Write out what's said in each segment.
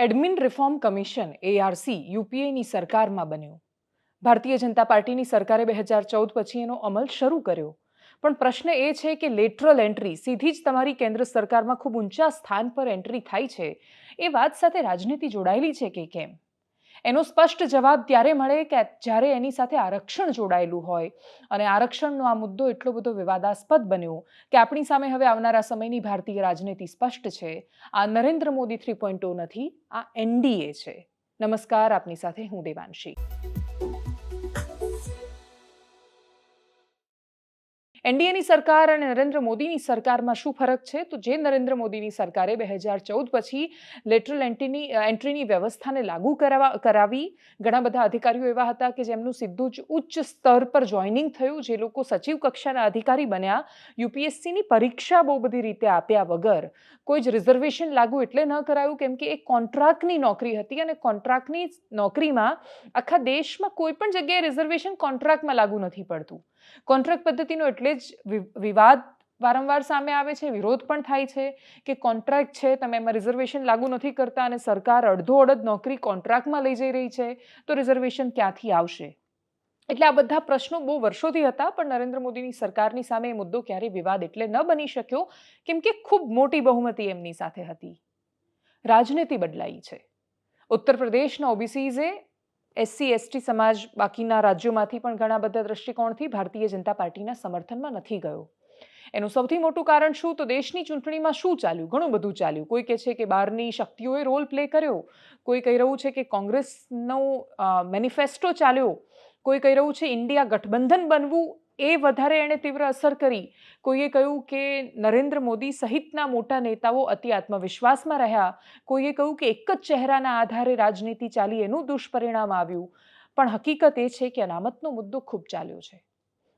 Admin reform commission ARC યુપીએની સરકારમાં બન્યું. ભારતીય જનતા પાર્ટીની સરકારે બે હજાર ચૌદ પછી એનો અમલ શરૂ કર્યો. પણ પ્રશ્ન એ છે કે લેટરલ એન્ટ્રી સીધી જ તમારી કેન્દ્ર સરકારમાં ખૂબ ઊંચા સ્થાન પર એન્ટ્રી થાય છે, એ વાત સાથે રાજનીતિ જોડાયેલી છે કે કેમ? એનો સ્પષ્ટ જવાબ ત્યારે મળે કે જ્યારે એની સાથે આરક્ષણ જોડાયેલું હોય. અને આરક્ષણનો આ મુદ્દો એટલો બધો વિવાદાસ્પદ બન્યો કે આપણી સામે હવે આવનારા સમયની ભારતીય રાજનીતિ સ્પષ્ટ છે. આ નરેન્દ્ર મોદી થ્રી પોઈન્ટ નથી, આ એનડીએ છે. નમસ્કાર, આપની સાથે હું દેવાંશી. એનડીએની સરકાર અને નરેન્દ્ર મોદીની સરકારમાં શું ફરક છે? તો જે નરેન્દ્ર મોદીની સરકારે બે હજાર ચૌદ પછી લેટરલ એન્ટ્રીની એન્ટ્રીની વ્યવસ્થાને લાગુ કરાવવા કરાવી. ઘણા બધા અધિકારીઓ એવા હતા કે જેમનું સીધું જ ઉચ્ચ સ્તર પર જોઈનિંગ થયું, જે લોકો સચિવ કક્ષાના અધિકારી બન્યા. યુપીએસસીની પરીક્ષા બહુ બધી રીતે આપ્યા વગર કોઈ જ રિઝર્વેશન લાગુ એટલે ન કરાયું, કેમ કે એ કોન્ટ્રાક્ટની નોકરી હતી અને કોન્ટ્રાક્ટની નોકરીમાં આખા દેશમાં કોઈ પણ જગ્યાએ રિઝર્વેશન કોન્ટ્રાક્ટમાં લાગુ નથી પડતું. કોન્ટ્રાક્ટ પદ્ધતિનો એટલે જ વિવાદ વારંવાર સામે આવે છે, વિરોધ પણ થાય છે કે કોન્ટ્રાક્ટ છે, તમે એમાં રિઝર્વેશન લાગુ નથી કરતા અને સરકાર અડધો અડધ નોકરી કોન્ટ્રાક્ટમાં લઈ જઈ રહી છે, તો રિઝર્વેશન ક્યાંથી આવશે? એટલે આ બધા પ્રશ્નો બહુ વર્ષોથી હતા, પણ નરેન્દ્ર મોદીની સરકારની સામે એ મુદ્દો ક્યારેય વિવાદ એટલે ન બની શક્યો, કેમ કે ખૂબ મોટી બહુમતી એમની સાથે હતી. રાજનીતિ બદલાઈ છે. ઉત્તર પ્રદેશના ઓબીસીઝે એસસી, એસટી સમાજ બાકીના રાજ્યોમાંથી પણ ઘણા બધા દ્રષ્ટિકોણથી ભારતીય જનતા પાર્ટીના સમર્થનમાં નથી ગયો. એનું સૌથી મોટું કારણ શું? તો દેશની ચૂંટણીમાં શું ચાલ્યું? ઘણું બધું ચાલ્યું. કોઈ કહે છે કે બહારની શક્તિઓએ રોલ પ્લે કર્યો. કોઈ કહી રહ્યું છે કે કોંગ્રેસનો મેનિફેસ્ટો ચાલ્યો. કોઈ કહી રહ્યું છે ઇન્ડિયા ગઠબંધન બનવું. એ વધારે એણે તીવ્ર અસર કરી. કોઈએ કહ્યું કે નરેન્દ્ર મોદી સહિતના મોટા નેતાઓ અતિ આત્મવિશ્વાસમાં રહ્યા. કોઈએ કહ્યું કે એક જ ચહેરાના આધારે રાજનીતિ ચાલી એનું દુષ્પરિણામ આવ્યું. પણ હકીકત એ છે કે અનામતનો મુદ્દો ખૂબ ચાલ્યો છે.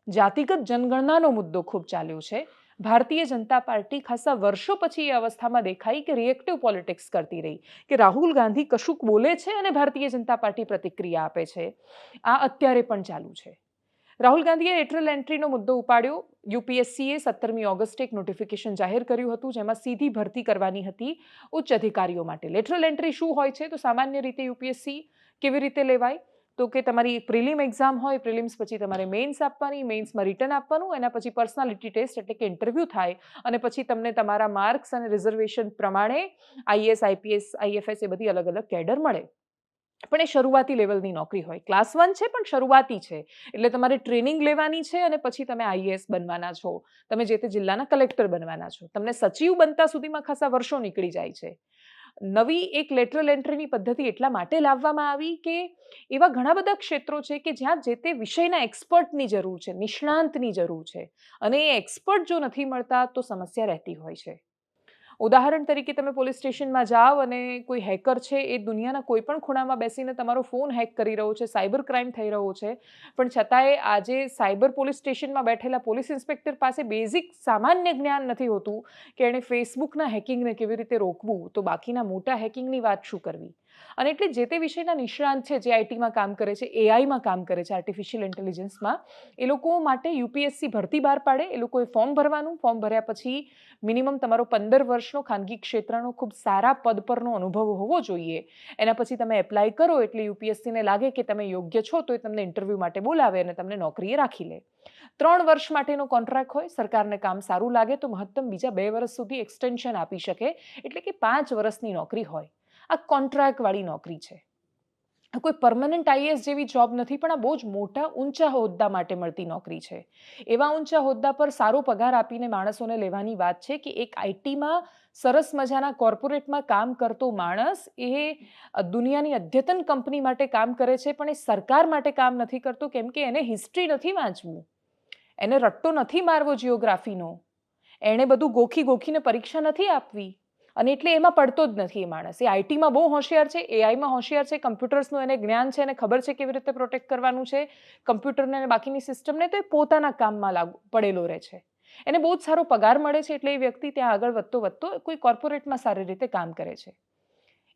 જાતિગત જનગણનાનો મુદ્દો ખૂબ ચાલ્યો છે. ભારતીય જનતા પાર્ટી ખાસા વર્ષો પછી એ અવસ્થામાં દેખાઈ કે રિએક્ટિવ પોલિટિક્સ કરતી રહી. કે રાહુલ ગાંધી કશુંક બોલે છે અને ભારતીય જનતા પાર્ટી પ્રતિક્રિયા આપે છે. આ અત્યારે પણ ચાલુ છે. રાહુલ ગાંધીએ લેટરલ એન્ટ્રીનો મુદ્દો ઉપાડ્યો. યુપીએસસીએ સત્તરમી ઓગસ્ટે એક નોટિફિકેશન જાહેર કર્યું હતું, જેમાં સીધી ભરતી કરવાની હતી ઉચ્ચ અધિકારીઓ માટે. લેટરલ એન્ટ્રી શું હોય છે? તો સામાન્ય રીતે યુપીએસસી કેવી રીતે લેવાય? તો કે તમારી પ્રિલિમ એક્ઝામ હોય, પ્રિલિમ્સ પછી તમારે મેઇન્સ આપવાની મેઇન્સમાં રિટર્ન આપવાનું, એના પછી પર્સનાલિટી ટેસ્ટ એટલે કે ઇન્ટરવ્યૂ થાય, અને પછી તમને તમારા માર્ક્સ અને રિઝર્વેશન પ્રમાણે આઈએસ આઈપીએસ આઈએફએસ એ બધી અલગ અલગ કેડર મળે. પણ એ શરૂઆતી લેવલની નોકરી હોય. ક્લાસ વન છે પણ શરૂઆતી છે. એટલે તમારે ટ્રેનિંગ લેવાની છે અને પછી તમે આઈએએસ બનવાના છો. તમે જે તે જિલ્લાના કલેક્ટર બનવાના છો. તમને સચિવ બનતા સુધીમાં ખાસા વર્ષો નીકળી જાય છે. નવી એક લેટરલ એન્ટ્રીની પદ્ધતિ એટલા માટે લાવવામાં આવી કે એવા ઘણા બધા ક્ષેત્રો છે કે જ્યાં જે તે વિષયના એક્સપર્ટની જરૂર છે, નિષ્ણાંતની જરૂર છે. અને એ એક્સપર્ટ જો નથી મળતા તો સમસ્યા રહેતી હોય છે. ઉદાહરણ તરીકે તમે પોલીસ સ્ટેશનમાં જાઓ અને કોઈ હેકર છે એ દુનિયાના કોઈ પણ ખૂણામાં બેસીને તમારો ફોન હેક કરી રહ્યો છે, સાયબર ક્રાઇમ થઈ રહ્યો છે. પણ છતાંય આજે સાયબર પોલીસ સ્ટેશનમાં બેઠેલા પોલીસ ઇન્સ્પેક્ટર પાસે બેઝિક સામાન્ય જ્ઞાન નથી હોતું કે એણે ફેસબુકના હેકિંગને કેવી રીતે રોકવું. તો બાકીના મોટા હેકિંગની વાત શું કરવી? અને એટલે જે તે વિષયના નિષ્ણાંત છે જે આઈટીમાં કામ કરે છે, એઆઈમાં કામ કરે છે આર્ટિફિશિયલ ઇન્ટેલિજન્સમાં એ લોકો માટે યુપીએસસી ભરતી બહાર પાડે, એ લોકોએ ફોર્મ ભરવાનું ફોર્મ ભર્યા પછી મિનિમમ તમારો પંદર વર્ષનો ખાનગી ક્ષેત્રનો ખૂબ સારા પદ પરનો અનુભવ હોવો જોઈએ. એના પછી તમે એપ્લાય કરો એટલે યુપીએસસીને લાગે કે તમે યોગ્ય છો તો એ તમને ઇન્ટરવ્યૂ માટે બોલાવે અને તમને નોકરીએ રાખી લે. ત્રણ વર્ષ માટેનો કોન્ટ્રાક્ટ હોય, સરકારને કામ સારું લાગે તો મહત્તમ બીજા બે વર્ષ સુધી એક્સટેન્શન આપી શકે, એટલે કે પાંચ વર્ષની નોકરી હોય. આ કોન્ટ્રાક્ટવાળી નોકરી છે. કોઈ પરમનન્ટ આઈએસ જેવી જોબ નથી, પણ આ બહુ જ મોટા ઊંચા હોદ્દા માટે મળતી નોકરી છે. એવા ઊંચા હોદ્દા પર સારો પગાર આપીને માણસોને લેવાની વાત છે કે એક આઈટીમાં સરસ મજાના કોર્પોરેટમાં કામ કરતો માણસ એ દુનિયાની અદ્યતન કંપની માટે કામ કરે છે, પણ એ સરકાર માટે કામ નથી કરતો, કેમ કે એને હિસ્ટ્રી નથી વાંચવું. એને રટ્ટો નથી મારવો જિયોગ્રાફીનો એણે બધું ગોખી ગોખીને પરીક્ષા નથી આપવી. અને એટલે એમાં પડતો જ નથી એ માણસ. એ આઈટીમાં બહુ હોશિયાર છે એઆઈમાં હોશિયાર છે, કમ્પ્યુટર્સનું એને જ્ઞાન છે, એને ખબર છે કેવી રીતે પ્રોટેક્ટ કરવાનું છે, કમ્પ્યુટરને અને બાકીની સિસ્ટમને તો એ પોતાના કામમાં લાગુ પડેલો રહે છે. એને બહુ જ સારો પગાર મળે છે એટલે એ વ્યક્તિ ત્યાં આગળ વધતો વધતો કોઈ કોર્પોરેટમાં સારી રીતે કામ કરે છે.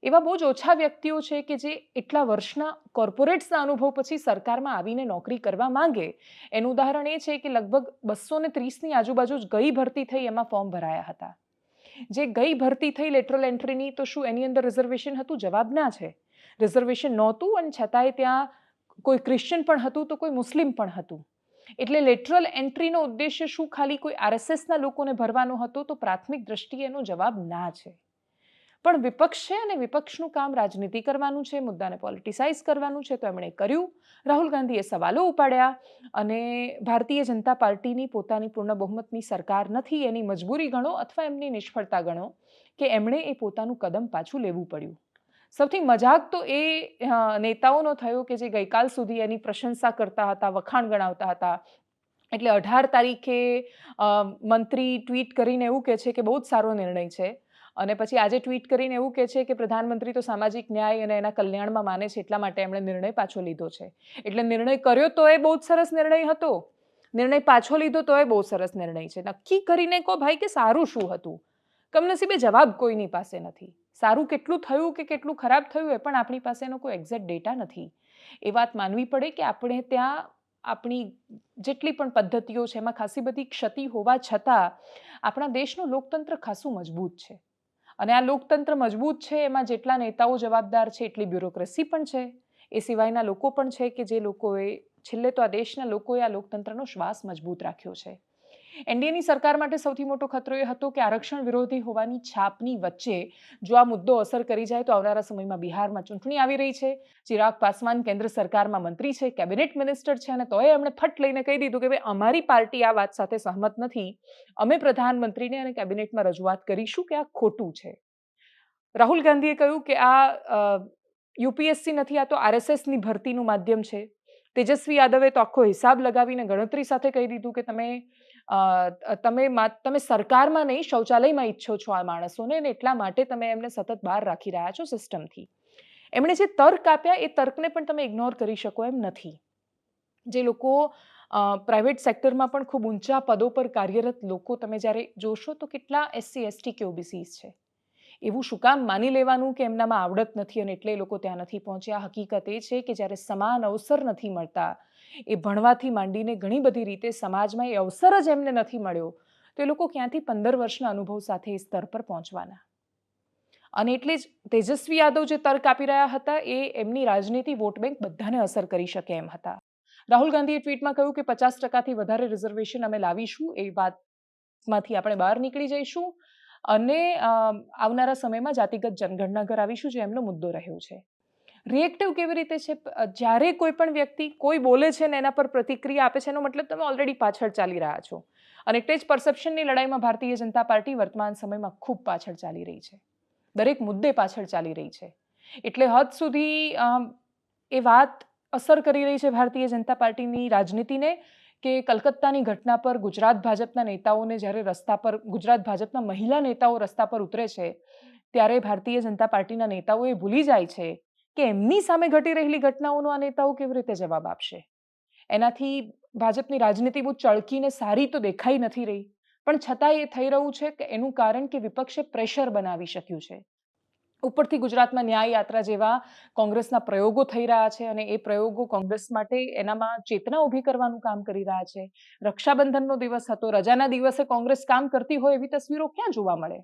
એવા બહુ જ ઓછા વ્યક્તિઓ છે કે જે એટલા વર્ષના કોર્પોરેટ્સના અનુભવ પછી સરકારમાં આવીને નોકરી કરવા માંગે. એનું ઉદાહરણ એ છે કે લગભગ બસો ને ત્રીસની આજુબાજુ જ ગઈ ભરતી થઈ એમાં ફોર્મ ભરાયા હતા. જે ગઈ ભરતી થઈ લેટરલ એન્ટ્રીની, તો શું એની અંદર રિઝર્વેશન હતું? જવાબ ના છે. રિઝર્વેશન નહોતું અને છતાંય ત્યાં કોઈ ક્રિશ્ચન પણ હતું તો કોઈ મુસ્લિમ પણ હતું. એટલે લેટરલ એન્ટ્રીનો ઉદ્દેશ્ય શું? ખાલી કોઈ આરએસએસના લોકોને ભરવાનો હતો તો પ્રાથમિક દ્રષ્ટિએ એનો જવાબ ના છે. પણ વિપક્ષ છે અને વિપક્ષનું કામ રાજનીતિ કરવાનું છે, મુદ્દાને પોલિટિસાઇઝ કરવાનું છે, તો એમણે કર્યું. રાહુલ ગાંધીએ સવાલો ઉપાડ્યા અને ભારતીય જનતા પાર્ટીની પોતાની પૂર્ણ બહુમતની સરકાર નથી, એની મજબૂરી ગણો અથવા એમની નિષ્ફળતા ગણો કે એમણે એ પોતાનું કદમ પાછું લેવું પડ્યું. સૌથી મજાક તો એ નેતાઓનો થયો કે જે ગઈકાલ સુધી એની પ્રશંસા કરતા હતા, વખાણ ગણાવતા હતા. એટલે અઢાર તારીખે મંત્રી ટ્વીટ કરીને એવું કહે છે કે બહુ જ સારો નિર્ણય છે. અને પછી આજે ટ્વીટ કરીને એવું કહે છે કે પ્રધાનમંત્રી તો સામાજિક ન્યાય અને એના કલ્યાણમાં માને છે એટલા માટે એમણે નિર્ણય પાછો લીધો છે. એટલે નિર્ણય કર્યો તો એ બહુ જ સરસ નિર્ણય હતો. નિર્ણય પાછો લીધો તો એ બહુ સરસ નિર્ણય છે. નક્કી કરીને કહો ભાઈ કે સારું શું હતું? કમનસીબે જવાબ કોઈની પાસે નથી. સારું કેટલું થયું કે કેટલું ખરાબ થયું એ પણ આપણી પાસે એનો કોઈ એક્ઝેક્ટ ડેટા નથી. એ વાત માનવી પડે કે આપણે ત્યાં આપણી જેટલી પણ પદ્ધતિઓ છે, એમાં ખાસી બધી ક્ષતિ હોવા છતાં આપણા દેશનું લોકતંત્ર ખાસું મજબૂત છે. અને આ લોકતંત્ર મજબૂત છે, એમાં જેટલા નેતાઓ જવાબદાર છે, એટલી બ્યુરોક્રેસી પણ છે. એ સિવાયના લોકો પણ છે કે જે લોકોએ, છેલ્લે તો આ દેશના લોકોએ આ લોકતંત્રનો શ્વાસ મજબૂત રાખ્યો છે. એનડીએની સરકાર માટે સૌથી મોટો ખતરો એ હતો કે આરક્ષણ વિરોધી હોવાની છાપની વચ્ચે જો આ મુદ્દો અસર કરી જાય તો આવનારા સમયમાં બિહારમાં ચૂંટણી આવી રહી છે. ચિરાગ પાસવાન કેન્દ્ર સરકારમાં મંત્રી છે, કેબિનેટ મિનિસ્ટર છે અને તોય એમણે ફટ લઈને કહી દીધું કે ભાઈ, અમારી પાર્ટી આ વાત સાથે સહમત નથી. અમે પ્રધાનમંત્રીને અને કેબિનેટમાં રજૂઆત કરીશું કે આ ખોટું છે. રાહુલ ગાંધીએ કહ્યું કે આ યુપીએસસી નથી, આ તો આરએસએસની ભરતીનું માધ્યમ છે. તેજસ્વી યાદવે તો આખો હિસાબ લગાવીને ગણતરી સાથે કહી દીધું કે તમે તમે તમે સરકારમાં નહીં, શૌચાલયમાં ઈચ્છો છો આ માણસોને અને એટલા માટે તમે એમને સતત બહાર રાખી રહ્યા છો સિસ્ટમથી. એમણે જે તર્ક આપ્યા, એ તર્કને પણ તમે ઇગ્નોર કરી શકો એમ નથી. જે લોકો પ્રાઇવેટ સેક્ટરમાં પણ ખૂબ ઊંચા પદો પર કાર્યરત લોકો તમે જ્યારે જોશો તો કેટલા એસસી એસટી કે ઓબીસીસ છે. એવું શું કામ માની લેવાનું કે એમનામાં આવડત નથી અને એટલે એ લોકો ત્યાં નથી પહોંચ્યા? હકીકત એ છે કે જ્યારે સમાન અવસર નથી મળતા એ ભણવાથી માંડીને ઘણી બધી રીતે સમાજમાં એ અવસર જ એમને નથી મળ્યો. તો એ લોકો ક્યાંથી પંદર વર્ષના અનુભવ સાથે એ સ્તર પર પહોંચવાના? અને એટલે જ તેજસ્વી યાદવ જે તર્ક આપી રહ્યા હતા, એ એમની રાજનીતિ વોટ બેંક બધાને અસર કરી શકે એમ હતા. રાહુલ ગાંધીએ ટ્વીટમાં કહ્યું કે પચાસ ટકાથી વધારે રિઝર્વેશન અમે લાવીશું, એ વાતમાંથી આપણે બહાર નીકળી જઈશું. અને આવનારા સમયમાં જાતિગત જનગણના કરાવીશું જે એમનો મુદ્દો રહ્યો છે. રિએક્ટિવ કેવી રીતે છે? જ્યારે કોઈ પણ વ્યક્તિ કોઈ બોલે છે ને એના પર પ્રતિક્રિયા આપે છે, એનો મતલબ તમે ઓલરેડી પાછળ ચાલી રહ્યા છો. અને એટલે જ પરસેપ્શનની લડાઈમાં ભારતીય જનતા પાર્ટી વર્તમાન સમયમાં ખૂબ પાછળ ચાલી રહી છે. દરેક મુદ્દે પાછળ ચાલી રહી છે. એટલે હદ સુધી એ વાત અસર કરી રહી છે ભારતીય જનતા પાર્ટીની રાજનીતિને કે કલકત્તાની ઘટના પર ગુજરાત ભાજપના નેતાઓને જ્યારે રસ્તા પર, ગુજરાત ભાજપના મહિલા નેતાઓ રસ્તા પર ઉતરે છે, ત્યારે ભારતીય જનતા પાર્ટીના નેતાઓ એ ભૂલી જાય છે કે એમની સામે ઘટી રહેલી ઘટનાઓનો આ નેતાઓ કેવી રીતે જવાબ આપશે? એનાથી ભાજપની રાજનીતિ બહુ ચળકીને સારી તો દેખાઈ નથી રહી, પણ છતાં એ થઈ રહ્યું છે કે એનું કારણ કે વિપક્ષે પ્રેશર બનાવી શક્યું છે. ઉપરથી ગુજરાતમાં ન્યાય યાત્રા જેવા કોંગ્રેસના પ્રયોગો થઈ રહ્યા છે અને એ પ્રયોગો કોંગ્રેસ માટે એનામાં ચેતના ઊભી કરવાનું કામ કરી રહ્યા છે. રક્ષાબંધનનો દિવસ હતો, રજાના દિવસે કોંગ્રેસ કામ કરતી હોય એવી તસવીરો ક્યાં જોવા મળે?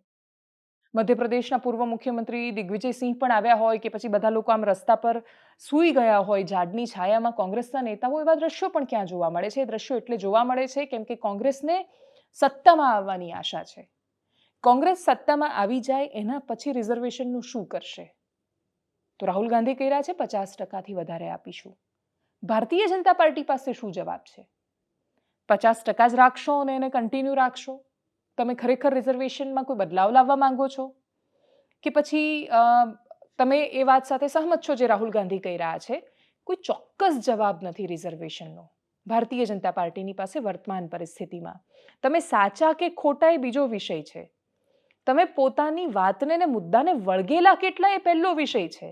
મધ્યપ્રદેશના પૂર્વ મુખ્યમંત્રી દિગ્વિજયસિંહ પણ આવ્યા હોય કે પછી બધા લોકો આમ રસ્તા પર સૂઈ ગયા હોય ઝાડની છાયામાં કોંગ્રેસના નેતાઓ, એવા દ્રશ્યો પણ ક્યાં જોવા મળે છે? એ દ્રશ્યો એટલે જોવા મળે છે કેમ કે કોંગ્રેસને સત્તામાં આવવાની આશા છે. કોંગ્રેસ સત્તામાં આવી જાય એના પછી રિઝર્વેશનનું શું કરશે? તો રાહુલ ગાંધી કહી રહ્યા છે પચાસ ટકાથી વધારે આપીશું. ભારતીય જનતા પાર્ટી પાસે શું જવાબ છે? પચાસ ટકા જ રાખશો અને એને કન્ટિન્યુ રાખશો? તમે ખરેખર રિઝર્વેશનમાં કોઈ બદલાવ લાવવા માંગો છો? કે પછી તમે એ વાત સાથે સહમત છો જે રાહુલ ગાંધી કહી રહ્યા છે? કોઈ ચોક્કસ જવાબ નથી રિઝર્વેશનનો ભારતીય જનતા પાર્ટીની પાસે વર્તમાન પરિસ્થિતિમાં. તમે સાચા કે ખોટા એ બીજો વિષય છે. તમે પોતાની વાતને ને મુદ્દાને વળગેલા કેટલા એ પહેલો વિષય છે?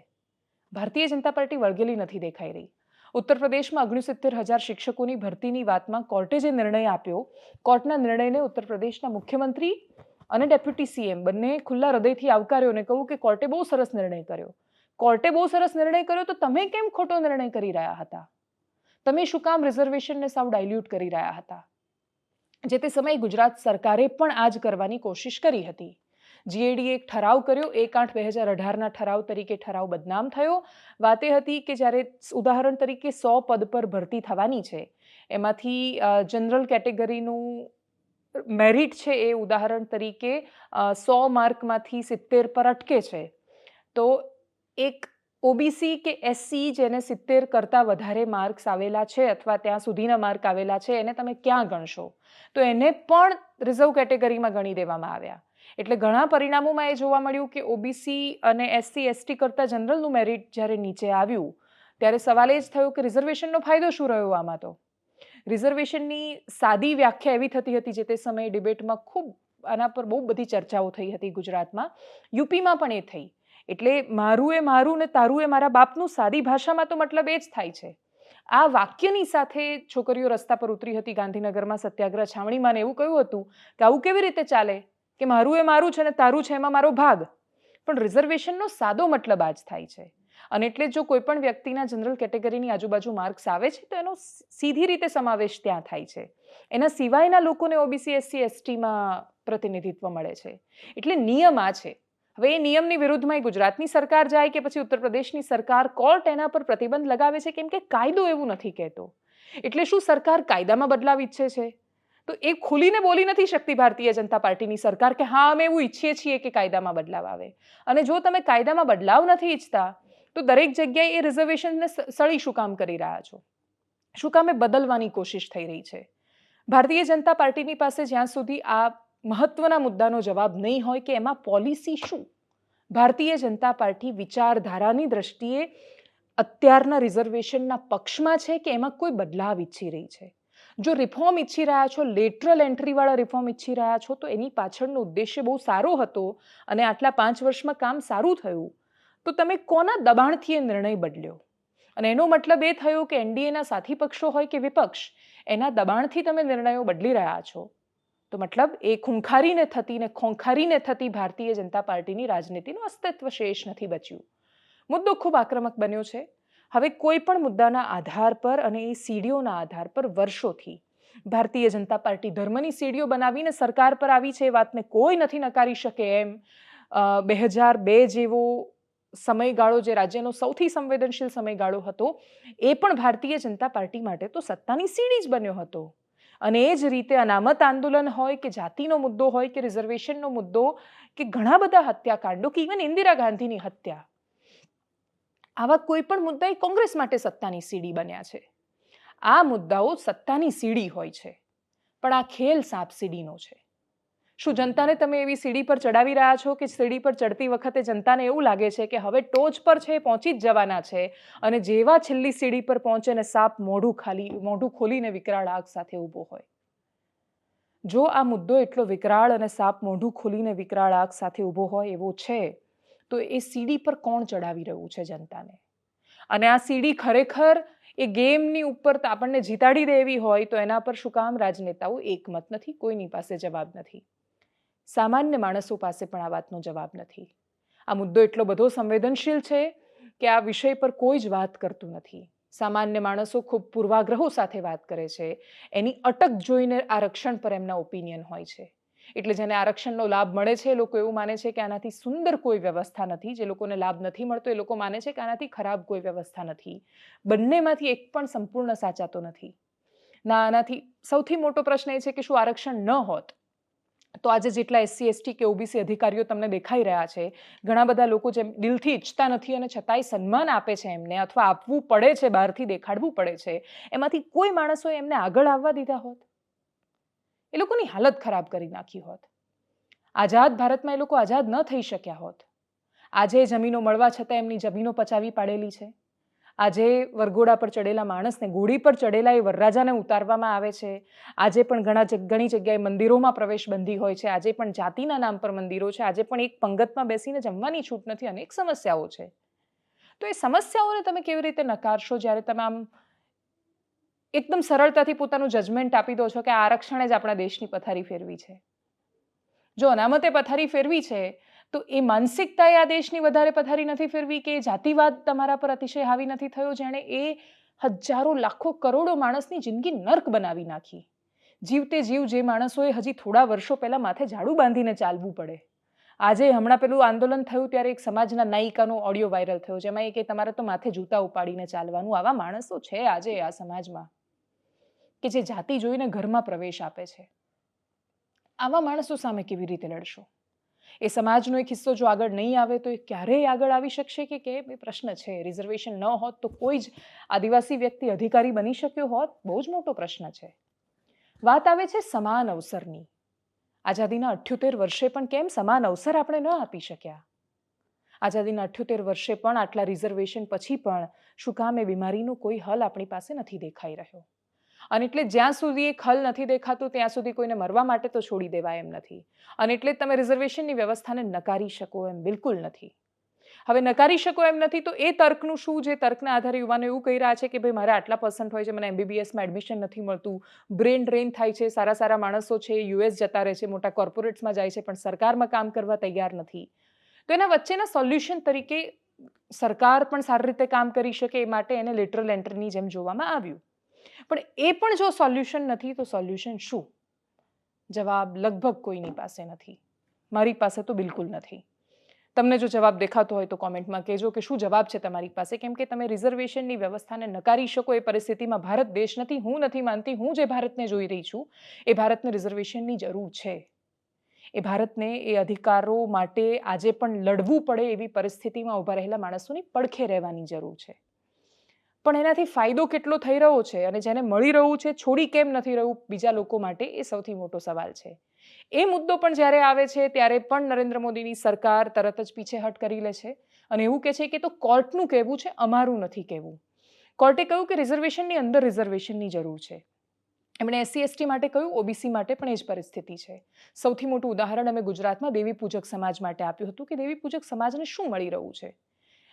ભારતીય જનતા પાર્ટી વળગેલી નથી દેખાઈ રહી. ઉત્તર પ્રદેશમાં ઓગણસિત્તેર હજાર શિક્ષકોની ભરતીની વાતમાં કોર્ટે જે નિર્ણય આપ્યો, કોર્ટના નિર્ણયને ઉત્તર પ્રદેશના મુખ્યમંત્રી અને ડેપ્યુટી સીએમ બંને ખુલ્લા હૃદયથી આવકાર્યો અને કહ્યું કે કોર્ટે બહુ સરસ નિર્ણય કર્યો. કોર્ટે બહુ સરસ નિર્ણય કર્યો તો તમે કેમ ખોટો નિર્ણય કરી રહ્યા હતા? તમે શું કામ રિઝર્વેશનને સાવ ડાયલ્યુટ કરી રહ્યા હતા? જે તે સમયે ગુજરાત સરકારે પણ આ જ કરવાની કોશિશ કરી હતી. જીએડીએ એક ઠરાવ કર્યો, એક આઠ બે હજાર અઢારના ઠરાવ તરીકે ઠરાવ બદનામ થયો. વાતે હતી કે જ્યારે ઉદાહરણ તરીકે સો પદ પર ભરતી થવાની છે, એમાંથી જનરલ કેટેગરીનું મેરિટ છે એ ઉદાહરણ તરીકે સો માર્કમાંથી સિત્તેર પર અટકે છે. તો એક ઓબીસી કે એસસી જેને સિત્તેર કરતાં વધારે માર્ક્સ આવેલા છે અથવા ત્યાં સુધીના માર્ક આવેલા છે, એને તમે ક્યાં ગણશો? તો એને પણ રિઝર્વ કેટેગરીમાં ગણી દેવામાં આવ્યા. એટલે ઘણા પરિણામોમાં એ જોવા મળ્યું કે ઓબીસી અને એસસી એસટી કરતાં જનરલનું મેરિટ જ્યારે નીચે આવ્યું, ત્યારે સવાલ એ જ થયો કે રિઝર્વેશનનો ફાયદો શું રહ્યો આમાં તો? રિઝર્વેશનની સાદી વ્યાખ્યા એવી થતી હતી જે તે સમયે ડિબેટમાં ખૂબ, આના પર બહુ બધી ચર્ચાઓ થઈ હતી ગુજરાતમાં. યુપીમાં પણ એ થઈ. એટલે મારું એ મારું ને તારું એ મારા બાપનું સાદી ભાષામાં તો મતલબ એ જ થાય છે. આ વાક્યની સાથે છોકરીઓ રસ્તા પર ઉતરી હતી ગાંધીનગરમાં સત્યાગ્રહ છાવણીમાં ને એવું કહ્યું હતું કે આવું કેવી રીતે ચાલે? કે મારું એ મારું છે ને તારું છે એમાં મારો ભાગ. પણ રિઝર્વેશનનો સાદો મતલબ આ જ થાય છે. અને એટલે જો કોઈ પણ વ્યક્તિના જનરલ કેટેગરીની આજુબાજુ માર્ક્સ આવે છે, તો એનો સીધી રીતે સમાવેશ ત્યાં થાય છે. એના સિવાયના લોકોને ઓબીસી એસસી એસટીમાં પ્રતિનિધિત્વ મળે છે. એટલે નિયમ આ છે. હવે એ નિયમની વિરુદ્ધમાં ગુજરાતની સરકાર જાય કે પછી ઉત્તર પ્રદેશની સરકાર કોર્ટ એના પર પ્રતિબંધ લગાવે છે, કેમ કે કાયદો એવું નથી કહેતો. એટલે શું સરકાર કાયદામાં બદલાવ ઈચ્છે છે? તો એ ખુલીને બોલી નથી શકતી ભારતીય જનતા પાર્ટીની સરકાર કે હા, અમે એવું ઈચ્છીએ છીએ કે કાયદામાં બદલાવ આવે. અને જો તમે કાયદામાં બદલાવ નથી ઈચ્છતા, તો દરેક જગ્યાએ એ રિઝર્વેશનને સળી શું કામ કરી રહ્યા છો. શું કામે બદલવાની કોશિશ થઈ રહી છે? ભારતીય જનતા પાર્ટીની પાસે જ્યાં સુધી આ મહત્વના મુદ્દાનો જવાબ નહીં હોય કે એમાં પોલિસી શું? ભારતીય જનતા પાર્ટી વિચારધારાની દ્રષ્ટિએ અત્યારના રિઝર્વેશનના પક્ષમાં છે કે એમાં કોઈ બદલાવ ઈચ્છી રહી છે? જો રિફોર્મ ઈચ્છી રહ્યા છો લેટરલ એન્ટ્રીવાળા રિફોર્મ ઈચ્છી રહ્યા છો, તો એની પાછળનો ઉદ્દેશ્ય બહુ સારો હતો અને આટલા પાંચ વર્ષમાં કામ સારું થયું. તો તમે કોના દબાણથી એ નિર્ણય બદલ્યો? અને એનો મતલબ એ થયો કે એનડીએના સાથી પક્ષો હોય કે વિપક્ષ, એના દબાણથી તમે નિર્ણયો બદલી રહ્યા છો. તો મતલબ એ ખૂંખારીને થતી ને ખોંખારીને થતી ભારતીય જનતા પાર્ટીની રાજનીતિનું અસ્તિત્વ શેષ નથી બચ્યું. મુદ્દો ખૂબ આક્રમક બન્યો છે. હવે કોઈ પણ મુદ્દાના આધાર પર અને એ સીડીઓના આધાર પર વર્ષોથી ભારતીય જનતા પાર્ટી ધર્મની સીડીઓ બનાવીને સરકાર પર આવી છે એ વાતને કોઈ નથી નકારી શકે એમ બે હજાર બે જેવો સમયગાળો જે રાજ્યનો સૌથી સંવેદનશીલ સમયગાળો હતો, એ પણ ભારતીય જનતા પાર્ટી માટે તો સત્તાની સીડી જ બન્યો હતો. અને એ જ રીતે અનામત આંદોલન હોય કે જાતિનો મુદ્દો હોય કે રિઝર્વેશનનો મુદ્દો કે ઘણા બધા હત્યાકાંડો કે ઇવન ઇન્દિરા ગાંધીની હત્યા આવા કોઈ પણ મુદ્દા એ કોંગ્રેસ માટે સત્તાની સીડી બન્યા છે. આ મુદ્દાઓ સત્તાની સીડી હોય છે, પણ આ ખેલ સાપ સીડીનો છે. શું જનતાને તમે એવી સીડી પર ચડાવી રહ્યા છો કે સીડી પર ચડતી વખતે જનતાને એવું લાગે છે કે હવે ટોચ પર છે, પહોંચી જ જવાના છે અને જેવા છેલ્લી સીડી પર પહોંચે ને સાપ મોઢું ખાલી, મોઢું ખોલીને વિકરાળ આગ સાથે ઊભો હોય? જો આ મુદ્દો એટલો વિકરાળ અને સાપ મોઢું ખોલીને વિકરાળ આગ સાથે ઊભો હોય, એવો છે તો એ સીડી પર કોણ ચડાવી રહ્યું છે જનતાને? અને આ સીડી ખરેખર એ ગેમની ઉપર આપણને જીતાડી દેવી હોય તો એના પર શું કામ રાજનેતાઓ એકમત નથી, કોઈની પાસે જવાબ નથી. સામાન્ય માણસો પાસે પણ આ વાતનો જવાબ નથી. આ મુદ્દો એટલો બધો સંવેદનશીલ છે કે આ વિષય પર કોઈ જ વાત કરતું નથી. સામાન્ય માણસો ખૂબ પૂર્વાગ્રહો સાથે વાત કરે છે. એની અટક જોઈને આરક્ષણ પર એમના ઓપિનિયન હોય છે. એટલે જેને આરક્ષણનો લાભ મળે છે, એ લોકો એવું માને છે કે આનાથી સુંદર કોઈ વ્યવસ્થા નથી. જે લોકોને લાભ નથી મળતો, એ લોકો માને છે કે આનાથી ખરાબ કોઈ વ્યવસ્થા નથી. બંનેમાંથી એક પણ સંપૂર્ણ સાચાતો નથી. ના, આનાથી સૌથી મોટો પ્રશ્ન એ છે કે શું આરક્ષણ ન હોત? તો આજે જેટલા એસસી, એસટી કે ઓબીસી અધિકારીઓ તમને દેખાઈ રહ્યા છે, ઘણા બધા લોકો જેમ દિલથી ઈચ્છતા નથી અને છતાંય સન્માન આપે છે એમને અથવા આપવું પડે છે, બહારથી દેખાડવું પડે છે. એમાંથી કોઈ માણસોએ એમને આગળ આવવા દીધા હોત? એ લોકોની હાલત ખરાબ કરી નાખી હોત. આઝાદ ભારતમાં એ લોકો આઝાદ ન થઈ શક્યા હોત. આજે જમીનો મળવા છતાં એમની જમીનો પચાવી પાડેલી છે. આજે વરઘોડા પર ચડેલા માણસને ઘોડી પર ચડેલા એ વરરાજાને ઉતારવામાં આવે છે. આજે પણ ઘણા ઘણી જગ્યાએ મંદિરોમાં પ્રવેશ બંધી હોય છે. આજે પણ જાતિના નામ પર મંદિરો છે. આજે પણ એક પંગતમાં બેસીને જમવાની છૂટ નથી. અનેક સમસ્યાઓ છે. તો એ સમસ્યાઓને તમે કેવી રીતે નકારશો? જ્યારે તમે આમ એકદમ સરળતાથી પોતાનું જજમેન્ટ આપી દો છો કે આરક્ષણે જ આપણા દેશની પથારી ફેરવી છે. જો અનામતે પથારી ફેરવી છે, તો એ માનસિકતાએ આ દેશની વધારે પથારી નથી ફેરવી કે જાતિવાદ તમારા પર અતિશય હાવી નથી થયો જેણે એ હજારો, લાખો, કરોડો માણસની જિંદગી નર્ક બનાવી નાખી. જીવતે જીવ જે માણસોએ હજી થોડા વર્ષો પહેલાં માથે ઝાડુ બાંધીને ચાલવું પડે. આજે હમણાં પેલું આંદોલન થયું ત્યારે એક સમાજના નાયિકાનો ઓડિયો વાયરલ થયો, જેમાં એ કે તમારે તો માથે જૂતા ઉપાડીને ચાલવાનું, આવા માણસો છે આજે આ સમાજમાં. કે જે જાતિ જોઈને ઘરમાં પ્રવેશ આપે છે. આવા માણસો સામે કેવી રીતે લડશો? એ સમાજનો એક હિસ્સો જો આગળ નહીં આવે તો એ ક્યારેય આગળ આવી શકશે કે કેમ? એ પ્રશ્ન છે. રિઝર્વેશન ન હોત તો કોઈ જ આદિવાસી વ્યક્તિ અધિકારી બની શક્યો હોત? બહુ જ મોટો પ્રશ્ન છે. વાત આવે છે સમાન અવસરની. આઝાદીના અઠ્યોતેર વર્ષે પણ કેમ સમાન અવસર આપણે ન આપી શક્યા? આઝાદીના અઠ્યોતેર વર્ષે પણ આટલા રિઝર્વેશન પછી પણ શું કામ એ બીમારીનો કોઈ હલ આપણી પાસે નથી દેખાઈ રહ્યો? અને એટલે જ્યાં સુધી એ ખલ નથી દેખાતું, ત્યાં સુધી કોઈને મરવા માટે તો છોડી દેવાય એમ નથી. અને એટલે તમે રિઝર્વેશનની વ્યવસ્થાને નકારી શકો એમ બિલકુલ નથી. હવે નકારી શકો એમ નથી તો એ તર્કનું શું જે તર્કના આધારે યુવાનો એવું કહી રહ્યા છે કે ભાઈ મારે આટલા પર્સન્ટ હોય છે, મને એમબીબીએસમાં એડમિશન નથી મળતું. બ્રેન ડ્રેન થાય છે, સારા સારા માણસો છે યુએસ જતા રહે છે, મોટા કોર્પોરેટ્સમાં જાય છે, પણ સરકારમાં કામ કરવા તૈયાર નથી. તો એના વચ્ચેના સોલ્યુશન તરીકે સરકાર પણ સારી રીતે કામ કરી શકે એ માટે એને લિટરલ એન્ટ્રીની જેમ જોવામાં આવ્યું. પણ એ પણ જો સોલ્યુશન નથી, તો સોલ્યુશન શું? જવાબ લગભગ કોઈની પાસે નથી. મારી પાસે તો બિલકુલ નથી. તમને જો જવાબ દેખાતો હોય તો કોમેન્ટમાં કહેજો કે શું જવાબ છે તમારી પાસે? કેમ કે તમે રિઝર્વેશનની વ્યવસ્થાને નકારી શકો, એ પરિસ્થિતિમાં ભારત દેશ નથી, હું નથી માનતી, હું જે ભારતને જોઈ રહી છું, એ ભારતને રિઝર્વેશનની જરૂર છે. એ ભારતને એ અધિકારો માટે આજે પણ લડવું પડે એવી પરિસ્થિતિમાં ઊભા રહેલા માણસોની પડખે રહેવાની જરૂર છે. પણ એનાથી ફાયદો કેટલો થઈ રહ્યો છે અને જેને મળી રહ્યું છે, છોડી કેમ નથી રહ્યું, બીજા લોકો માટે એ સૌથી મોટો સવાલ છે. એ મુદ્દો પણ જ્યારે આવે છે, ત્યારે પણ નરેન્દ્ર મોદીની સરકાર તરત જ પીછેહટ કરી લે છે અને એવું કહે છે કે તો કોર્ટનું કહેવું છે, અમારું નથી કહેવું. કોર્ટે કહ્યું કે રિઝર્વેશનની અંદર રિઝર્વેશનની જરૂર છે. એમણે એસસી, એસટી માટે કહ્યું, ઓબીસી માટે પણ એ જ પરિસ્થિતિ છે. સૌથી મોટું ઉદાહરણ અમે ગુજરાતમાં દેવી પૂજક સમાજ માટે આપ્યું હતું કે દેવી પૂજક સમાજને શું મળી રહ્યું છે?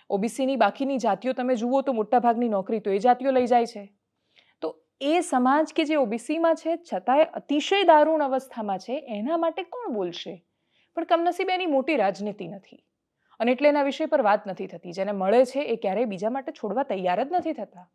ઓબીસીની બાકીની જાતિઓ તમે જુઓ તો મોટાભાગની નોકરી તો એ જાતિઓ લઈ જાય છે. તો એ સમાજ કે જે ઓબીસીમાં છે, છતાંય અતિશય દારૂણ અવસ્થામાં છે, એના માટે કોણ બોલશે? પણ કમનસીબે એની મોટી રાજનીતિ નથી. અને એટલે એના વિષય પર વાત નથી થતી. જેને મળે છે એ ક્યારેય બીજા માટે છોડવા તૈયાર જ નથી થતા.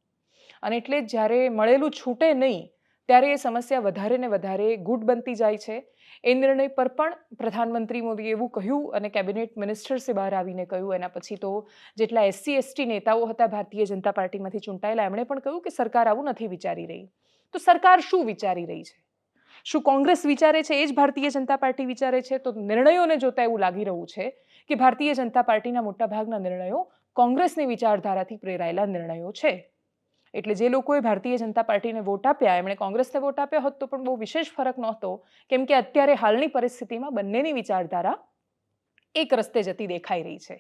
અને એટલે જ્યારે મળેલું છૂટે નહીં ત્યારે એ સમસ્યા વધારે ને વધારે ગુટ બનતી જાય છે. એ નિર્ણય પર પણ પ્રધાનમંત્રી મોદીએ એવું કહ્યું અને કેબિનેટ મિનિસ્ટર્સે બહાર આવીને કહ્યું. એના પછી તો જેટલા એસસી, એસટી નેતાઓ હતા ભારતીય જનતા પાર્ટીમાંથી ચૂંટાયેલા, એમણે પણ કહ્યું કે સરકાર આવું નથી વિચારી રહી. તો સરકાર શું વિચારી રહી છે? શું કોંગ્રેસ વિચારે છે? એ જ ભારતીય જનતા પાર્ટી વિચારે છે? તો નિર્ણયોને જોતા એવું લાગી રહ્યું છે કે ભારતીય જનતા પાર્ટીના મોટાભાગના નિર્ણયો કોંગ્રેસની વિચારધારાથી પ્રેરાયેલા નિર્ણયો છે. એટલે જે લોકોએ ભારતીય જનતા પાર્ટીને વોટ આપ્યા એમણે કોંગ્રેસને વોટ આપ્યા હોત તો પણ બહુ વિશેષ ફરક નહોતો કેમ કે અત્યારે હાલની પરિસ્થિતિમાં બંનેની વિચારધારા એક રસ્તે જતી દેખાઈ રહી છે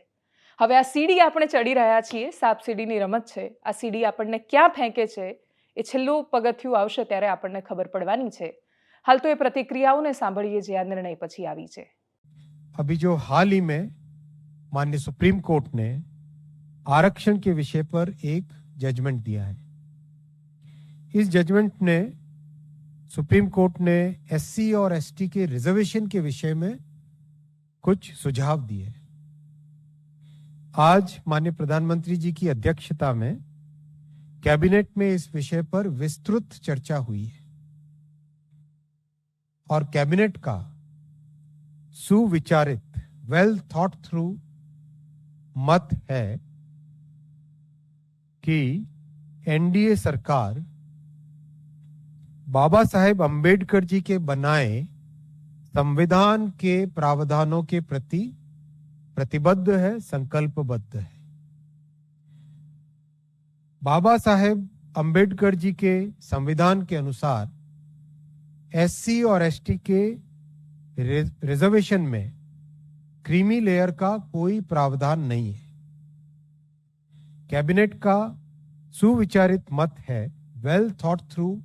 હવે આ સીડી આપણે ચડી રહ્યા છીએ સાપ સીડીની રમત છે આ સીડી આપણને ક્યાં ફેંકે છે એ છેલ્લું પગથિયું આવશે ત્યારે આપણને ખબર પડવાની છે હાલ તો એ પ્રતિક્રિયાઓને સાંભળીએ જે આ નિર્ણય પછી આવી છે अभी जो हाल ही में माननीय सुप्रीम कोर्ट ने आरक्षण के विषय पर एक जजमेंट दिया है इस जजमेंट ने सुप्रीम कोर्ट ने एससी और एसटी के रिजर्वेशन के विषय में कुछ सुझाव दिए। आज माननीय प्रधानमंत्री जी की अध्यक्षता में कैबिनेट में इस विषय पर विस्तृत चर्चा हुई है और कैबिनेट का सुविचारित वेल थॉट थ्रू मत है कि एनडीए सरकार बाबा साहेब अंबेडकर जी के बनाए संविधान के प्रावधानों के प्रति प्रतिबद्ध है, संकल्पबद्ध है। बाबा साहेब अंबेडकर जी के संविधान के अनुसार एससी और एसटी के रिजर्वेशन में क्रीमी लेयर का कोई प्रावधान नहीं है। कैबिनेट का सुविचारित मत है वेल थॉट थ्रू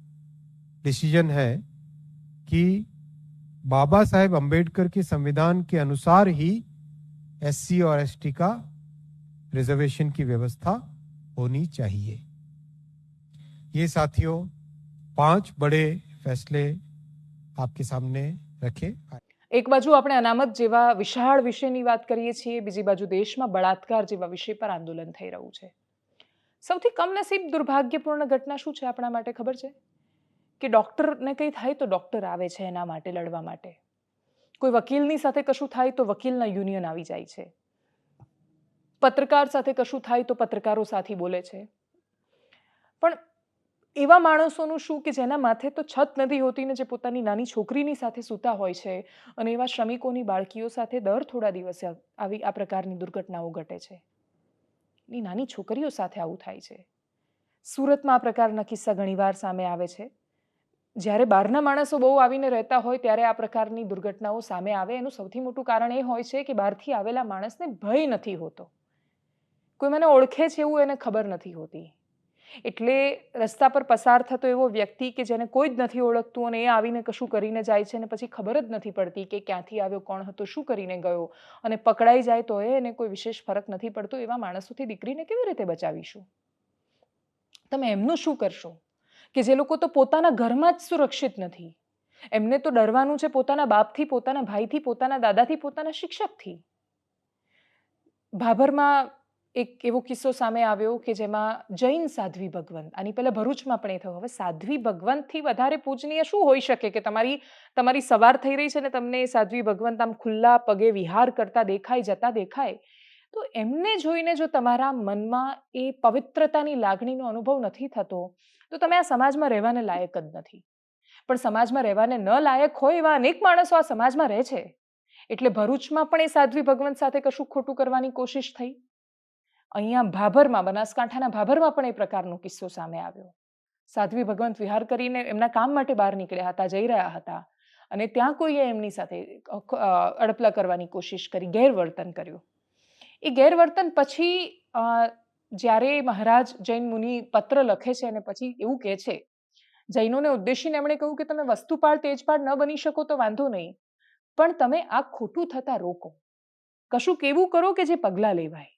डिसीजन है कि बाबा साहेब अंबेडकर के संविधान के अनुसार ही एससी और एसटी का रिजर्वेशन की व्यवस्था होनी चाहिए ये साथियों पांच बड़े फैसले आपके सामने रखे એક બાજુ આપણે અનામત જેવા વિશાળ વિષયની વાત કરીએ છીએ બીજી બાજુ દેશમાં બળાત્કાર જેવા વિષય પર આંદોલન થઈ રહ્યું છે સૌથી કમનસીબ દુર્ભાગ્યપૂર્ણ ઘટના શું છે આપણા માટે ખબર છે કે ડૉક્ટરને કંઈ થાય તો ડૉક્ટર આવે છે એના માટે, લડવા માટે. કોઈ વકીલની સાથે કશું થાય તો વકીલના યુનિયન આવી જાય છે. પત્રકાર સાથે કશું થાય તો પત્રકારો સાથી બોલે છે. પણ એવા માણસોનું શું કે જેના માથે તો છત નથી હોતી ને જે પોતાની નાની છોકરીની સાથે સૂતા હોય છે અને એવા શ્રમિકોની બાળકીઓ સાથે દર થોડા દિવસે આવી આ પ્રકારની દુર્ઘટનાઓ ઘટે છે. ની નાની છોકરીઓ સાથે આવું થાય છે. સુરતમાં આ પ્રકારના કિસ્સા ઘણીવાર સામે આવે છે. જ્યારે બહારના માણસો બહુ આવીને રહેતા હોય ત્યારે આ પ્રકારની દુર્ઘટનાઓ સામે આવે, એનું સૌથી મોટું કારણ એ હોય છે કે બહારથી આવેલા માણસને ભય નથી હોતો. કોઈ મને ઓળખે છે એવું એને ખબર નથી હોતી. એટલે રસ્તા પર પસાર થતો એવો વ્યક્તિ કે જેને કોઈ જ નથી ઓળખતું અને એ આવીને કશું કરીને જાય છે અને પછી ખબર જ નથી પડતી કે ક્યાંથી આવ્યો, કોણ હતો, શું કરીને ગયો અને પકડાઈ જાય તો એને કોઈ વિશેષ ફરક નથી પડતો એવા માણસોથી દીકરીને કેવી રીતે બચાવીશું? તમે એમનું શું કરશો? કે જે લોકો તો પોતાના ઘરમાં જ સુરક્ષિત નથી. એમને તો ડરવાનું છે પોતાના બાપથી, પોતાના ભાઈથી, પોતાના દાદાથી, પોતાના શિક્ષકથી. ભાભરમાં એક એવો કિસ્સો સામે આવ્યો કે જેમાં જૈન સાધ્વી ભગવંત, આની પહેલાં ભરૂચમાં પણ એ થયું. હવે સાધ્વી ભગવંતથી વધારે પૂજનીય શું હોઈ શકે કે તમારી તમારી સવાર થઈ રહી છે ને તમને સાધ્વી ભગવંત આમ ખુલ્લા પગે વિહાર કરતા દેખાય, જતા દેખાય? તો એમને જોઈને જો તમારા મનમાં એ પવિત્રતાની લાગણીનો અનુભવ નથી થતો તો તમે આ સમાજમાં રહેવાને લાયક જ નથી. પણ સમાજમાં રહેવાને ન લાયક હોય એવા અનેક માણસો આ સમાજમાં રહે છે. એટલે ભરૂચમાં પણ એ સાધ્વી ભગવંત સાથે કશું ખોટું કરવાની કોશિશ થઈ. અહીંયા ભાભરમાં, બનાસકાંઠાના ભાભરમાં પણ એ પ્રકારનો કિસ્સો સામે આવ્યો. સાધ્વી ભગવંત વિહાર કરીને એમના કામ માટે બહાર નીકળ્યા હતા, જઈ રહ્યા હતા. અને ત્યાં કોઈએ એમની સાથે અડપલા કરવાની કોશિશ કરી, ગેરવર્તન કર્યું. એ ગેરવર્તન પછી જ્યારે મહારાજ જૈન મુનિ પત્ર લખે છે અને પછી એવું કહે છે, જૈનોને ઉદ્દેશીને એમણે કહ્યું કે તમે વસ્તુપાળ, તેજપાળ ન બની શકો તો વાંધો નહીં, પણ તમે આ ખોટું થતા રોકો. કશું કેવું કરો કે જે પગલાં લેવાય?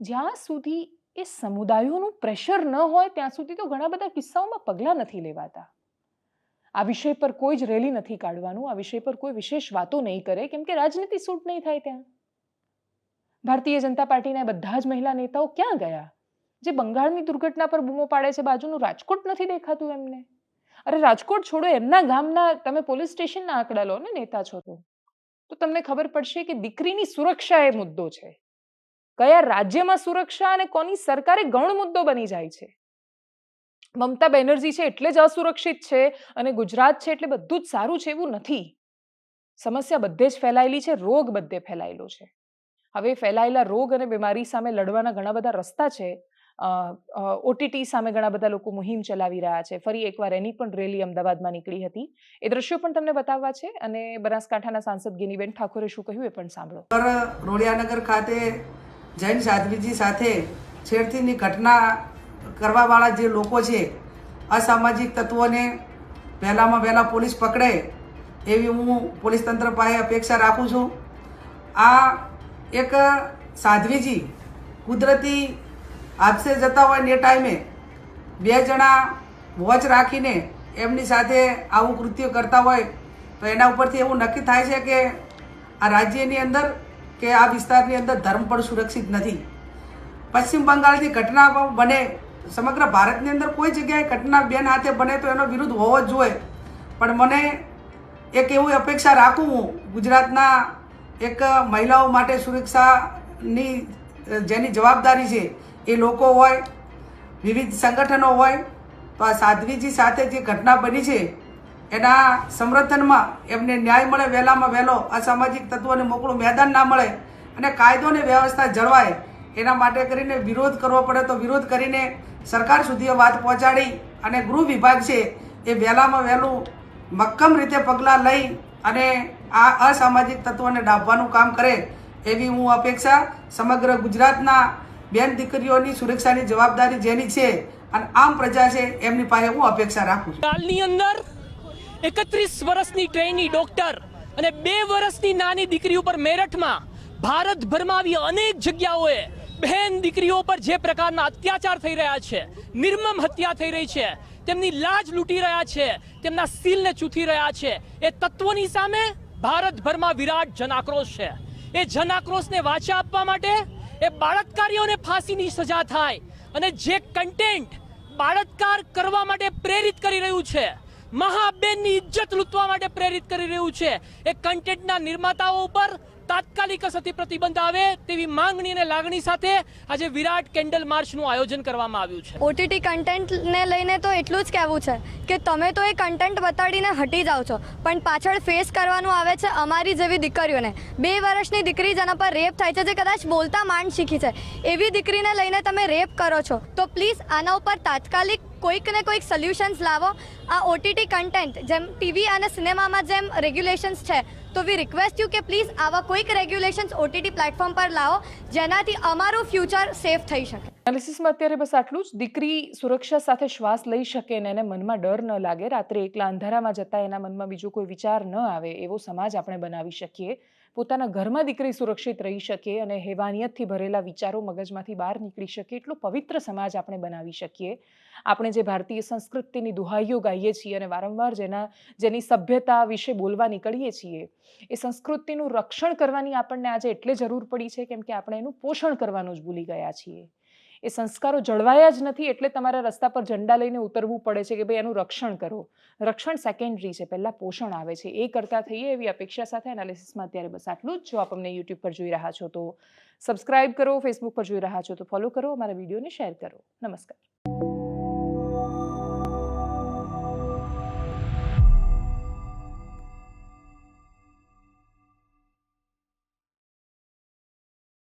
જ્યાં સુધી એ સમુદાયોનું પ્રેશર ન હોય, ત્યાં સુધી તો ઘણા બધા કિસ્સાઓમાં પગલાં નથી લેવાતા. આ વિષય પર કોઈ જ રેલી નથી કાઢવાનું, આ વિષય પર કોઈ વિશેષ વાતો નહીં કરે, કેમ કે રાજનીતિ સૂટ નહીં થાય ત્યાં. ભારતીય જનતા પાર્ટીના બધા જ મહિલા નેતાઓ ક્યાં ગયા? જે બંગાળની દુર્ઘટના પર બૂમો પાડે છે, બાજુનું રાજકોટ નથી દેખાતું એમને. અરે રાજકોટ છોડો, એમના ગામના તમે પોલીસ સ્ટેશનના આંકડા લો ને, નેતા છો તો. તો તમને ખબર પડશે કે દીકરીની સુરક્ષા એ મુદ્દો છે. કયા રાજ્યમાં સુરક્ષા અને કોની સરકારે ગૌણ મુદ્દો બની જાય છે? મમતા બેનર્જી છે એટલે જ અસુરક્ષિત છે અને ગુજરાત છે એટલે બધું જ સારું છે એવું નથી. સમસ્યા બધે જ ફેલાયેલી છે, રોગ બધે ફેલાયેલો છે. હવે ફેલાયેલા રોગ અને બીમારી સામે લડવાના ઘણા બધા રસ્તા છે. ઓટીટી સામે ઘણા બધા લોકો મુહિમ ચલાવી રહ્યા છે. ફરી એકવાર એની પણ રેલી અમદાવાદમાં નીકળી હતી. એ દ્રશ્યો પણ તમને બતાવવા છે અને બનાસકાંઠાના સાંસદ ગિનીબેન ઠાકોરે શું કહ્યું એ પણ સાંભળો. રોડિયાનગર ખાતે જૈન સાધ્વીજી સાથે છેડતીની ઘટના કરવાવાળા જે લોકો છે, અસામાજિક તત્વોને વહેલામાં વહેલા પોલીસ પકડે એવી હું પોલીસ તંત્ર પાસે અપેક્ષા રાખું છું. આ એક સાધ્વીજી કુદરતી આપસે જતા હોય ને ટાઈમે બે જણા વોચ રાખીને એમની સાથે આવું કૃત્ય કરતા હોય, તો એના ઉપરથી એવું નક્કી થાય છે કે આ રાજ્યની અંદર કે આ વિસ્તારની અંદર ધર્મ પણ સુરક્ષિત નથી. પશ્ચિમ બંગાળની ઘટના બને, સમગ્ર ભારતની અંદર કોઈ જગ્યાએ ઘટના બેન હાથે બને તો એનો વિરુદ્ધ હોવો જ જોઈએ. પણ મને એક એવી અપેક્ષા રાખું હું ગુજરાતના એક મહિલાઓ માટે સુરક્ષાની, જેની જવાબદારી છે એ લોકો હોય, વિવિધ સંગઠનો હોય, તો આ સાધ્વીજી સાથે જે ઘટના બની છે, એના સમર્થનમાં એમને ન્યાય મળે, વહેલામાં વહેલો અસામાજિક તત્વોને મોકળું મેદાન ના મળે અને કાયદો અને વ્યવસ્થા જળવાય, એના માટે કરીને વિરોધ કરવો પડે તો વિરોધ કરીને સરકાર સુધી વાત પહોંચાડી અને ગૃહ વિભાગ છે એ વહેલામાં વહેલું મક્કમ રીતે પગલાં લઈ અને આ અસામાજિક તત્વોને ડાબવાનું કામ કરે એવી હું અપેક્ષા સમગ્ર ગુજરાતના બેન દીકરીઓની સુરક્ષાની જવાબદારી જેની છે અને આમ પ્રજા છે એમની પાસે હું અપેક્ષા રાખું છું. અંદર એકત્રીસ વર્ષની ટ્રેની ડોક્ટર અને બે વર્ષની નાની દીકરી ઉપર મેરઠમાં ભારતભરમાં આવી અનેક જગ્યાઓએ બહેન દીકરીઓ પર જે પ્રકારના અત્યાચાર થઈ રહ્યા છે, નિર્મમ હત્યા થઈ રહી છે, તેમની લાજ લૂંટી રહ્યા છે, તેમના સીલને ચૂથી રહ્યા છે, એ તત્વોની સામે ભારતભરમાં વિરાટ જનાક્રોશ છે. એ જનાક્રોશને વાચા આપવા માટે એ બાળાત્કારીઓને ફાંસીની સજા થાય અને જે કન્ટેન્ટ બાળાત્કાર કરવા માટે પ્રેરિત કરી રહ્યું છે, મહાબેનની ઇજ્જત લૂંટવા માટે પ્રેરિત કરી રહ્યું છે, એ કન્ટેન્ટના નિર્માતાઓ ઉપર તાત્કાલિક અસરથી પ્રતિબંધ આવે તેવી માંગણી અને લાગણી સાથે આજે વિરાટ કેન્ડલ માર્ચનું આયોજન કરવામાં આવ્યું છે. ઓટીટી કન્ટેન્ટને લઈને તો એટલું જ કહેવું છે કે તમે તો એ કન્ટેન્ટ બતાડીને હટી જાઓ છો, પણ પાછળ ફેસ કરવાનું આવે છે અમારી જેવી દીકરીઓને. બે વર્ષની દીકરી જેના પર રેપ થાય છે, જે કદાચ બોલતા માંડ શીખી છે, એવી દીકરીને લઈને તમે રેપ કરો છો, તો પ્લીઝ આના ઉપર તાત્કાલિક કોઈક ને કોઈક સોલ્યુશન્સ લાવો. આ ઓટીટી કન્ટેન્ટ જેમ ટીવી અને સિનેમામાં જેમ રેગ્યુલેશન્સ છે, તો વી રિક્વેસ્ટ યુ કે પ્લીઝ આવા કોઈક રેગ્યુલેશન્સ ઓટીટી પ્લેટફોર્મ પર લાવો, જેનાથી અમારું ફ્યુચર સેફ થઈ શકે. એનાલિસિસમાં અત્યારે બસ આટલું જ. દીકરી સુરક્ષા સાથે શ્વાસ લઈ શકે ને એને મનમાં ડર ન લાગે. રાત્રે એકલા અંધારામાં જતા એના મનમાં બીજો કોઈ વિચાર ન આવે એવો સમાજ આપણે બનાવી શકીએ. પોતાના ઘરમાં દીકરી સુરક્ષિત રહી શકે અને હેવાનિયતથી ભરેલા વિચારો મગજમાંથી બહાર નીકળી શકે એટલો પવિત્ર સમાજ આપણે બનાવી શકીએ. આપણે જે ભારતીય સંસ્કૃતિની દુહાઈઓ ગાઈએ છીએ અને વારંવાર જેના, જેની સભ્યતા વિશે બોલવા નીકળીએ છીએ, એ સંસ્કૃતિનું રક્ષણ કરવાની આપણને આજે એટલે જરૂર પડી છે કેમ કે આપણે એનું પોષણ કરવાનું જ ભૂલી ગયા છીએ. એ સંસ્કારો જળવાયા જ નથી એટલે તમારા રસ્તા પર ઝંડા લઈને ઉતરવું પડે છે કે ભાઈ એનું રક્ષણ કરો. રક્ષણ સેકન્ડરી છે, પહેલાં પોષણ આવે છે. એ કરતા થઈએ એવી અપેક્ષા સાથે એનાલિસિસમાં અત્યારે બસ આટલું જ. જો આપ અમને યુટ્યુબ પર જોઈ રહ્યા છો તો સબસ્ક્રાઇબ કરો ફેસબુક પર જોઈ રહ્યા છો તો ફોલો કરો, અમારા વિડીયોને શેર કરો. નમસ્કાર.